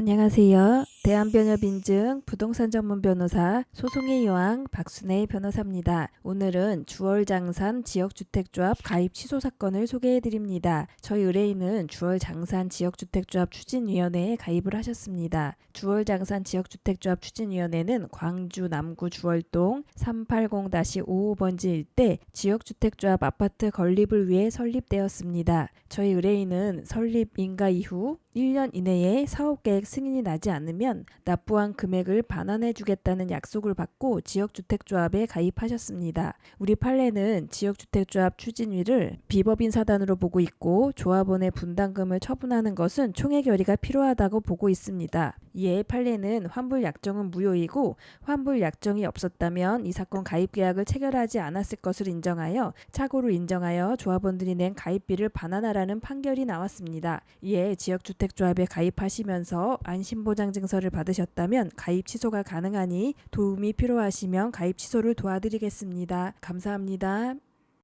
안녕하세요. 대한변협인증 부동산 전문 변호사 소송의 여왕 박순혜 변호사입니다. 오늘은 주월장산 지역주택조합 가입 취소 사건을 소개해 드립니다. 저희 의뢰인은 주월장산 지역주택조합 추진위원회에 가입을 하셨습니다. 주월장산 지역주택조합 추진위원회는 광주 남구 주월동 380-55번지 일대 지역주택조합 아파트 건립을 위해 설립되었습니다. 저희 의뢰인은 설립 인가 이후 1년 이내에 사업계획 승인이 나지 않으면 납부한 금액을 반환해 주겠다는 약속을 받고 지역주택조합에 가입하셨습니다. 우리 판례는 지역주택조합 추진위를 비법인 사단으로 보고 있고 조합원의 분담금을 처분하는 것은 총회 결의가 필요하다고 보고 있습니다. 이에 판례는 환불 약정은 무효이고 환불 약정이 없었다면 이 사건 가입 계약을 체결하지 않았을 것을 인정하여 착오로 인정하여 조합원들이 낸 가입비를 반환하라는 판결이 나왔습니다. 이에 지역주택조합에 가입하시면서 안심보장증서를 받으셨다면 가입 취소가 가능하니 도움이 필요하시면 가입 취소를 도와드리겠습니다. 감사합니다.